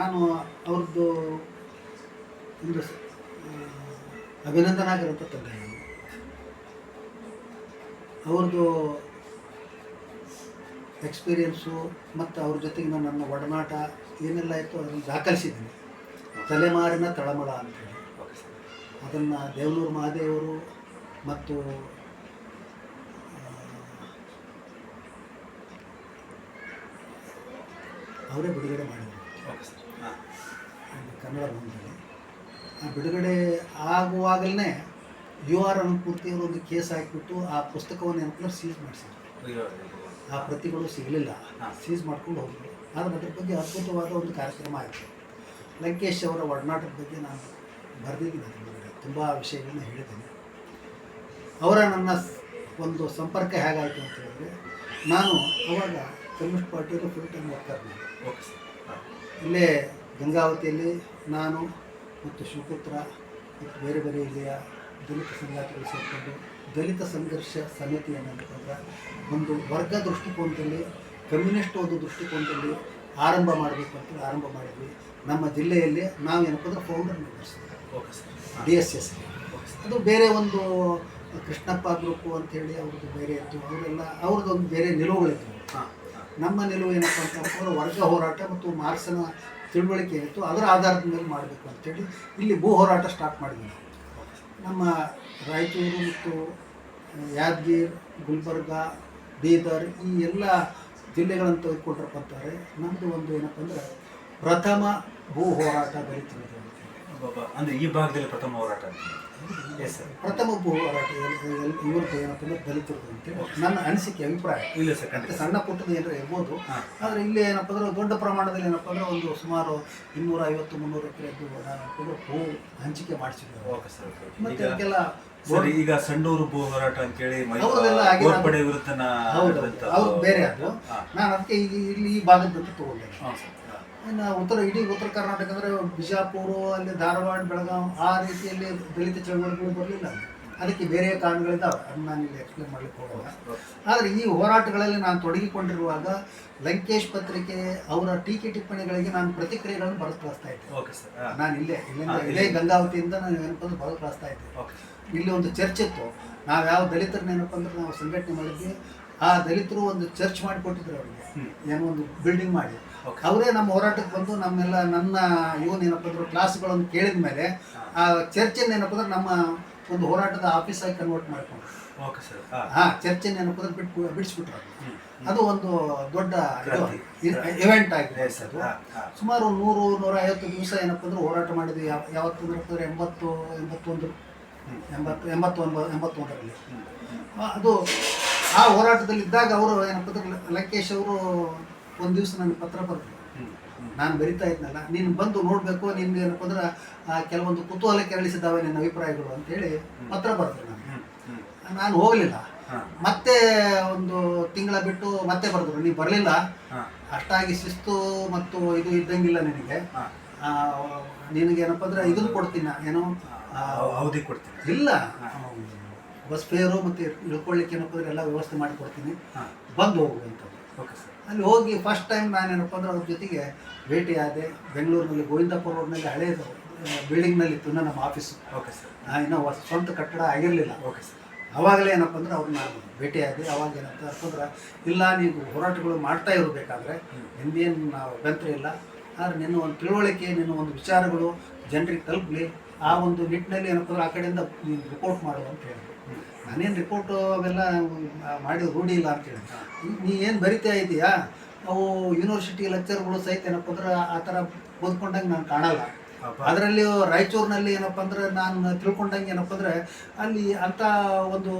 ನಾನು ಅವ್ರದ್ದು ಒಂದು ಅಭಿನಂದನಾಗಿರುವಂಥ ತಂದೆ ನಾನು. ಅವ್ರದ್ದು ಎಕ್ಸ್ಪೀರಿಯನ್ಸು ಮತ್ತು ಅವ್ರ ಜೊತೆಗಿನ ನನ್ನ ಒಡನಾಟ ಏನೆಲ್ಲ ಇತ್ತು ಅದನ್ನು ದಾಖಲಿಸಿದ್ದೀನಿ. ತಲೆಮಾರಿನ ತಳಮಳ ಅಂತೇಳಿ. ಅದನ್ನು ದೇವನೂರು ಮಹಾದೇವರು ಮತ್ತು ಅವರೇ ಬಿಡುಗಡೆ ಮಾಡಿದರು. ಓಕೆ ಸರ್ ಹಾಂ. ಕನ್ನಡ ಬಂದಿದೆ. ಆ ಬಿಡುಗಡೆ ಆಗುವಾಗಲೇ ಯು ಆರ್ ಅನುಪೂರ್ತಿ ಒಂದು ಕೇಸ್ ಹಾಕಿಬಿಟ್ಟು ಆ ಪುಸ್ತಕವನ್ನು ಏನಪ್ಪ ಸೀಸ್ ಮಾಡಿಸಿದ್ರು. ಆ ಪ್ರತಿಗಳು ಸಿಗಲಿಲ್ಲ. ಸೀಸ್ ಮಾಡ್ಕೊಂಡು ಹೋಗಿದ್ರು ಆದರೆ ಅದ್ರ ಬಗ್ಗೆ ಅದ್ಭುತವಾದ ಒಂದು ಕಾರ್ಯಕ್ರಮ ಆಯಿತು. ಲಂಕೇಶ್ ಅವರ ಒಡನಾಟದ ಬಗ್ಗೆ ನಾನು ಬರೆದಿದ್ದೀನಿ ಬಿಡುಗಡೆ ತುಂಬ ವಿಷಯಗಳನ್ನ ಹೇಳಿದ್ದೀನಿ. ಅವರ ನನ್ನ ಒಂದು ಸಂಪರ್ಕ ಹೇಗಾಯಿತು ಅಂತ ಹೇಳಿದ್ರೆ ನಾನು ಅವಾಗ communist ಪಾರ್ಟಿಯಲ್ಲಿ full time worker okay sir. ಇಲ್ಲೇ ಗಂಗಾವತಿಯಲ್ಲಿ ನಾನು ಮತ್ತು ಶಿವಪುತ್ರ ಮತ್ತು ಬೇರೆ ಬೇರೆ ಇಲ್ಲಿಯ ದಲಿತ ಸಂಘಟನೆಗಳು ಸೇರಿಕೊಂಡು ದಲಿತ ಸಂಘರ್ಷ ಸಮಿತಿ ಏನಂತಂದ್ರೆ ಒಂದು ವರ್ಗ ದೃಷ್ಟಿಕೋನದಲ್ಲಿ ಕಮ್ಯುನಿಸ್ಟ್ ಒಂದು ದೃಷ್ಟಿಕೋನದಲ್ಲಿ ಆರಂಭ ಮಾಡಬೇಕು ಅಂತ ಆರಂಭ ಮಾಡಿದ್ವಿ. ನಮ್ಮ ಜಿಲ್ಲೆಯಲ್ಲಿ ನಾವೇನಪ್ಪ ಅಂದ್ರೆ ಫೌಂಡರ್ ಮೆಂಬರ್ಸ್ ಓಕೆ ಸರ್ ಹಾಂ ಡಿ ಎಸ್ ಎಸ್ ಅದು ಬೇರೆ ಒಂದು ಕೃಷ್ಣಪ್ಪ ಗ್ರೂಪು ಅಂತೇಳಿ ಅವ್ರದ್ದು ಬೇರೆ ಇತ್ತು. ಅವರೆಲ್ಲ ಅವ್ರದ್ದು ಒಂದು ಬೇರೆ ನಿಲುವುಗಳಿತ್ತು ಹಾಂ. ನಮ್ಮ ನಿಲುವು ಏನಪ್ಪ ಅಂತಂದ್ರೆ ವರ್ಗ ಹೋರಾಟ ಮತ್ತು ಮಾರ್ಸನ ತಿಳುವಳಿಕೆ ಏನಿತ್ತು ಅದರ ಆಧಾರದ ಮೇಲೆ ಮಾಡಬೇಕು ಅಂತೇಳಿ ಇಲ್ಲಿ ಭೂ ಹೋರಾಟ ಸ್ಟಾರ್ಟ್ ಮಾಡಿದ್ವಿ ನಮ್ಮ ರಾಯಚೂರು ಮತ್ತು ಯಾದಗಿರಿ, ಗುಲ್ಬರ್ಗ, ಬೀದರ್ ಈ ಎಲ್ಲ ಜಿಲ್ಲೆಗಳನ್ನು ತೆಗೆದುಕೊಂಡ್ರಪ್ಪ ಅಂತಾರೆ ನಮ್ಮದು ಒಂದು ಏನಪ್ಪ ಅಂದ್ರೆ ಪ್ರಥಮ ಭೂ ಹೋರಾಟ ಅಬ್ಬಬ್ಬಾ. ಅಂದ್ರೆ ಈ ಭಾಗದಲ್ಲಿ ಪ್ರಥಮ ಹೋರಾಟ ಎಸ್ ಸರ್ ಪ್ರಥಮ ಹೋರಾಟ ಇವ್ರದ್ದು ಏನಪ್ಪ ಅಂದ್ರೆ ದಲಿತರದ್ದು ಅಂತೇಳಿ ನನ್ನ ಅನಿಸಿಕೆ ಅಭಿಪ್ರಾಯ. ಇಲ್ಲ ಸರ್ ಖಂಡಿತ. ಸಣ್ಣ ಪುಟ್ಟದ ಏನಾರ ಇರ್ಬೋದು. ಆದ್ರೆ ಇಲ್ಲಿ ಏನಪ್ಪ ಅಂದ್ರೆ ದೊಡ್ಡ ಪ್ರಮಾಣದಲ್ಲಿ ಏನಪ್ಪ ಅಂದ್ರೆ ಒಂದು ಸುಮಾರು ಇನ್ನೂರ ಐವತ್ತು ಮುನ್ನೂರು ಎಕರೆದ್ದು ನಾನು ಹೂ ಹಂಚಿಕೆ ಮಾಡಿಸಿದ್ರು ಓಕೆ ಸರ್ ಮತ್ತೆ ಈಗ ಅದಕ್ಕೆಲ್ಲ ಸರ್ ಈಗ ಸಂಡೂರು ಭೂ ಹೋರಾಟ ಅಂತೇಳಿ ಅವ್ರು ಬೇರೆ ಅದು. ನಾನು ಅದಕ್ಕೆ ಇಲ್ಲಿ ಈ ತಗೊಂಡೆ. ಹಾಂ ಸರ್ ಹಾಂ ಇನ್ನು ಉತ್ತರ ಇಡೀ ಉತ್ತರ ಕರ್ನಾಟಕ ಅಂದರೆ ಬಿಜಾಪುರ ಅಲ್ಲಿ ಧಾರವಾಡ ಬೆಳಗಾವಿ ಆ ರೀತಿಯಲ್ಲಿ ದಲಿತ ಚಳವಳಿಗಳು ಬರಲಿಲ್ಲ. ಅದಕ್ಕೆ ಬೇರೆ ಕಾರಣಗಳಿದ್ದಾವೆ. ಅದನ್ನ ನಾನು ಇಲ್ಲಿ ಎಕ್ಸ್ಪ್ಲೇನ್ ಮಾಡಲಿಕ್ಕೆ ಹೋಗಲ್ಲ ಆದರೆ ಈ ಹೋರಾಟಗಳಲ್ಲಿ ನಾನು ತೊಡಗಿಕೊಂಡಿರುವಾಗ ಲಂಕೇಶ್ ಪತ್ರಿಕೆ ಅವರ ಟೀಕೆ ಟಿಪ್ಪಣಿಗಳಿಗೆ ನಾನು ಪ್ರತಿಕ್ರಿಯೆಗಳನ್ನು ಬರೆದು ಕಳಿಸ್ತಾ ಇದ್ದೆ. Okay sir. ನಾನು ಇಲ್ಲೇ ಇಲ್ಲಿಂದ ಇಲ್ಲೇ ಗಂಗಾವತಿಯಿಂದ ನಾನು ಏನಪ್ಪ ಅಂದ್ರೆ ಬರೆದು ಕಳಿಸ್ತಾ ಇದ್ದೆ ಇಲ್ಲಿ ಒಂದು ಚರ್ಚೆ ಇತ್ತು. ನಾವು ಯಾವ ದಲಿತರನ್ನ ಏನಪ್ಪ ಅಂದ್ರೆ ನಾವು ಸಂಘಟನೆ ಮಾಡಿದ್ವಿ. ಆ ದಲಿತರು ಒಂದು ಚರ್ಚ್ ಮಾಡಿಕೊಟ್ಟಿದ್ರು ಅವರಿಗೆ. ಏನೋ ಒಂದು ಬಿಲ್ಡಿಂಗ್ ಮಾಡಿ. ಅವರೇ ನಮ್ಮ ಹೋರಾಟಕ್ಕೆ ಬಂದು ನಮ್ಮೆಲ್ಲ ನನ್ನ ಇವನ್ ಏನಪ್ಪ ಅಂದ್ರೆ ಕ್ಲಾಸ್ಗಳನ್ನು ಕೇಳಿದ ಮೇಲೆ ಆ ಚರ್ಚನ್ನು ಏನಪ್ಪ ಅಂದ್ರೆ ನಮ್ಮ ಒಂದು ಹೋರಾಟದ ಆಫೀಸಾಗಿ ಕನ್ವರ್ಟ್ ಮಾಡ್ಕೊಂಡು ಓಕೆ ಸರ್ ಹಾಂ. ಚರ್ಚನ್ನು ಏನಪ್ಪ ಅಂದ್ರೆ ಬಿಟ್ಟು ಬಿಡಿಸ್ಬಿಟ್ರು. ಅದು ಒಂದು ದೊಡ್ಡ ಇವೆಂಟ್ ಆಗಿದೆ ಸರ್ ಸುಮಾರು ನೂರು ನೂರ ಐವತ್ತು ದಿವಸ ಏನಪ್ಪ ಅಂದ್ರೆ ಹೋರಾಟ ಮಾಡಿದ್ವಿ. ಯಾವ ಯಾವತ್ತು ಅಂದ್ರೆ ಎಂಬತ್ತು ಎಂಬತ್ತೊಂದು. ಎಂಬತ್ತು ಎಂಬತ್ತೊಂದು ಎಂಬತ್ತೊಂದರಲ್ಲಿ. ಅದು ಆ ಹೋರಾಟದಲ್ಲಿ ಇದ್ದಾಗ ಅವರು ಏನಪ್ಪ ಅಂದ್ರೆ ಲ- ಲಂಕೇಶ್ ಅವರು ಒಂದು ದಿವಸ ನನಗೆ ಪತ್ರ ಬರೆದ್ರು. ನಾನು ಬರಿತಾ ಇದ್ನಲ್ಲ ನೀನು ಬಂದು ನೋಡಬೇಕು ನಿನ್ಗೆ ಏನಪ್ಪ ಅಂದ್ರೆ ಕೆಲವೊಂದು ಕುತೂಹಲ ಕೆರಳಿಸಿದ್ದಾವೆ ನಿನ್ನ ಅಭಿಪ್ರಾಯಗಳು ಅಂತೇಳಿ ಪತ್ರ ಬರೆದ್ರು ನನಗೆ. ಹ್ಮ್. ನಾನು ಹೋಗಲಿಲ್ಲ. ಮತ್ತೆ ಒಂದು ತಿಂಗಳ ಬಿಟ್ಟು ಮತ್ತೆ ಬರೆದ್ರು. ನೀವು ಬರಲಿಲ್ಲ? ಅಷ್ಟಾಗಿ ಶಿಸ್ತು ಮತ್ತು ಇದು ಇದ್ದಂಗಿಲ್ಲ ನಿನಗೆ. ನಿನಗೇನಪ್ಪ ಆ, ನಿನಗೆ ಏನಪ್ಪ ಅಂದ್ರೆ ಇದನ್ನು ಕೊಡ್ತೀನಿ ಏನು? ಅವಧಿ ಕೊಡ್ತೀನಿ. ಇಲ್ಲ. ಬಸ್ ಫೇರು ಮತ್ತು ಇಳ್ಕೊಳ್ಳಿಕ್ಕೆ ಏನಪ್ಪ ಅಂದ್ರೆ ಎಲ್ಲ ವ್ಯವಸ್ಥೆ ಮಾಡಿಕೊಡ್ತೀನಿ. ಬಂದು ಹೋಗು ಅಂತ. Okay sir. ಅಲ್ಲಿ ಹೋಗಿ ಫಸ್ಟ್ ಟೈಮ್ ನಾನೇನಪ್ಪ ಅಂದ್ರೆ ಅವ್ರ ಜೊತೆಗೆ ಭೇಟಿ ಆದೆ ಬೆಂಗಳೂರಿನಲ್ಲಿ ಗೋವಿಂದಪುರ ರೋಡ್ನಲ್ಲಿ ಹಳೇದು ಬಿಲ್ಡಿಂಗ್ನಲ್ಲಿ ಇತ್ತು ನಮ್ಮ ಆಫೀಸು ಓಕೆ ಸರ್. ಇನ್ನೂ ಹೊಸ- ಸ್ವಂತ ಕಟ್ಟಡ ಆಗಿರಲಿಲ್ಲ. Okay sir. ಅವಾಗಲೇ ಏನಪ್ಪ ಅಂದ್ರೆ ಅವ್ರು ನಾನು ಭೇಟಿ ಆದೆ ಅವಾಗ ಏನಂತ ಅಂತಂದ್ರೆ ಇಲ್ಲ ನೀವು ಹೋರಾಟಗಳು ಮಾಡ್ತಾ ಇರಬೇಕಾದ್ರೆ ನಿಂದೇನು ನಾವು ಅಭ್ಯಂತರ ಇಲ್ಲ. ಆದರೆ ನಿನ್ನ ಒಂದು ತಿಳುವಳಿಕೆ ನಿನ್ನ ಒಂದು ವಿಚಾರಗಳು ಜನರಿಗೆ ತಲುಪಲಿ. ಆ ಒಂದು ನಿಟ್ಟಿನಲ್ಲಿ ಏನಪ್ಪ ಅಂದ್ರೆ ಆ ಕಡೆಯಿಂದ ರಿಪೋರ್ಟ್ ಮಾಡು ಅಂತ ಹೇಳಿದ್ರು ನಾನೇನು ರಿಪೋರ್ಟು ಅವೆಲ್ಲ ಮಾಡಿ ರೂಢಿ ಇಲ್ಲ ಅಂತ ಹೇಳಿ. ನೀ ಏನು ಬರಿತಾ ಇದೆಯಾ? ಅವು ಯೂನಿವರ್ಸಿಟಿ ಲೆಕ್ಚರ್ಗಳು ಸಹಿತ ಏನಪ್ಪ ಅಂದ್ರೆ ಆ ಥರ ಓದ್ಕೊಂಡಂಗೆ ನಾನು ಕಾಣಲ್ಲ. ಅದರಲ್ಲಿ ರಾಯಚೂರಿನಲ್ಲಿ ಏನಪ್ಪ ಅಂದ್ರೆ ನಾನು ತಿಳ್ಕೊಂಡಂಗೆ ಏನಪ್ಪ ಅಂದ್ರೆ ಅಲ್ಲಿ ಅಂಥ ಒಂದು